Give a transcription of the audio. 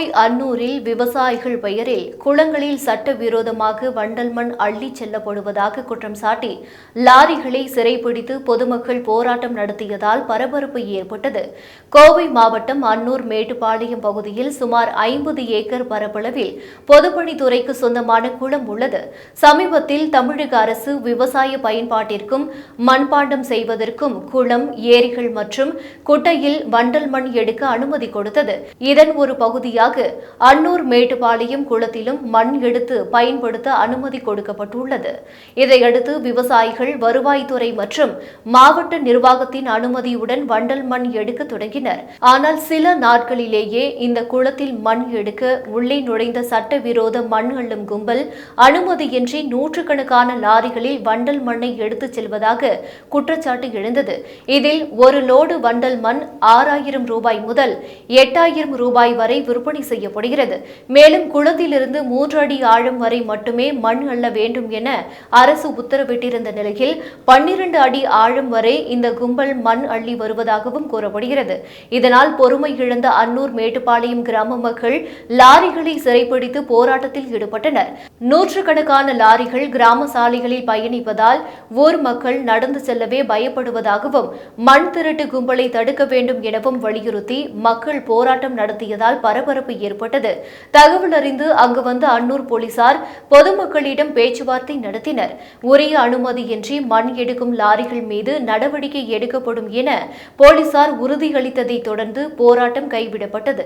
கோவை அன்னூரில் விவசாயிகள் பெயரில் குளங்களில் சட்டவிரோதமாக வண்டல் மண் அள்ளி செல்லப்படுவதாக குற்றம் சாட்டி லாரிகளை சிறைப்பிடித்து பொதுமக்கள் போராட்டம் நடத்தியதால் பரபரப்பு ஏற்பட்டது. கோவை மாவட்டம் அன்னூர் மேட்டுப்பாளையம் பகுதியில் சுமார் ஐம்பது ஏக்கர் பரப்பளவில் பொதுப்பணித்துறைக்கு சொந்தமான குளம் உள்ளது. சமீபத்தில் தமிழக அரசு விவசாய பயன்பாட்டிற்கும் மண்பாண்டம் செய்வதற்கும் குளம் ஏரிகள் மற்றும் குட்டையில் வண்டல் மண் எடுக்க அனுமதி கொடுத்தது. இதன் ஒரு பகுதியாக முன்னதாக அன்னூர் மேட்டுப்பாளையம் குளத்திலும் மண் எடுத்து பயன்படுத்த அனுமதி கொடுக்கப்பட்டுள்ளது. இதையடுத்து விவசாயிகள் வருவாய்த்துறை மற்றும் மாவட்ட நிர்வாகத்தின் அனுமதியுடன் வண்டல் மண் எடுக்க தொடங்கினர். ஆனால் சில நாட்களிலேயே இந்த குளத்தில் மண் எடுக்க உள்ளே நுழைந்த சட்டவிரோத மண் அள்ளும் கும்பல் அனுமதியின்றி நூற்றுக்கணக்கான லாரிகளில் வண்டல் மண்ணை எடுத்துச் செல்வதாக குற்றச்சாட்டு எழுந்தது. இதில் ஒரு லோடு வண்டல் மண் ஆறாயிரம் ரூபாய் முதல் எட்டாயிரம் ரூபாய் வரை விற்பனை செய்யப்படுகிறது. மேலும் குளத்திலிருந்து மூன்று அடி ஆழம் வரை மட்டுமே மண் அள்ள வேண்டும் என அரசு உத்தரவிட்டிருந்த நிலையில் பன்னிரண்டு அடி ஆழம் வரை இந்த கும்பல் மண் அள்ளி வருவதாகவும் கூறப்படுகிறது. இதனால் பொறுமை இழந்த அன்னூர் மேட்டுப்பாளையம் கிராம மக்கள் லாரிகளை சிறைப்பிடித்து போராட்டத்தில் ஈடுபட்டனர். நூற்றுக்கணக்கான லாரிகள் கிராம சாலைகளில் பயணிப்பதால் ஊர் மக்கள் நடந்து செல்லவே பயப்படுவதாகவும் மண் திருட்டு கும்பலை தடுக்க வேண்டும் எனவும் வலியுறுத்தி மக்கள் போராட்டம் நடத்தியதால் பரபரப்பு ஏற்பட்டது. தகவல் அறிந்து அங்கு வந்த அன்னூர் போலீசார் பொதுமக்களிடம் பேச்சுவார்த்தை நடத்தினர். உரிய அனுமதியின்றி மண் எடுக்கும் லாரிகள் மீது நடவடிக்கை எடுக்கப்படும் என போலீசார் உறுதியளித்ததைத் தொடர்ந்து போராட்டம் கைவிடப்பட்டது.